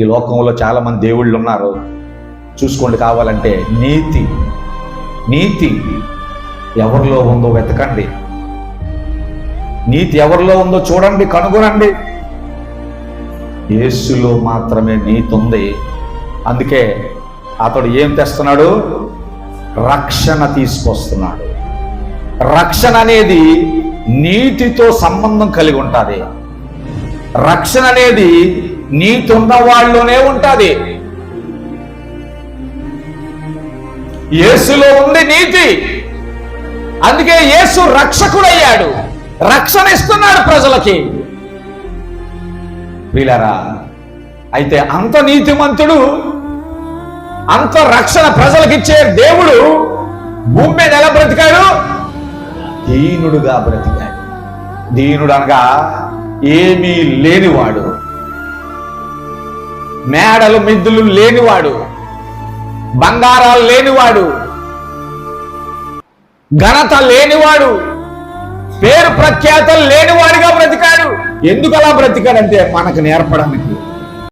ఈ లోకంలో చాలా మంది దేవుళ్ళు ఉన్నారు. చూసుకోండి కావాలంటే నీతి నీతి ఎవరిలో ఉందో వెతకండి. నీతి ఎవరిలో ఉందో చూడండి కనుగొనండి. యేసులో మాత్రమే నీతి ఉంది. అందుకే అతడు ఏం తెస్తున్నాడు? రక్షణ తీసుకొస్తున్నాడు. రక్షణ అనేది నీతితో సంబంధం కలిగి ఉంటుంది. రక్షణ అనేది నీతి ఉన్న వాళ్ళలోనే ఉంటుంది. యేసులో ఉంది నీతి. అందుకే యేసు రక్షకుడయ్యాడు. రక్షణ ఇస్తున్నాడు ప్రజలకి. వీళ్ళరా అయితే అంత నీతిమంతుడు అంత రక్షణ ప్రజలకిచ్చే దేవుడు భూమి మీద ఎలా బ్రతికాడు? దీనుడుగా బ్రతికాడు. దీనుడు అనగా ఏమీ లేనివాడు. మేడలు మిద్దులు లేనివాడు బంగారాలు లేనివాడు ఘనత లేనివాడు పేరు ప్రఖ్యాతలు లేనివాడిగా బ్రతికాడు. ఎందుకు అలా బ్రతికాడంటే మనకు నేర్పడానికి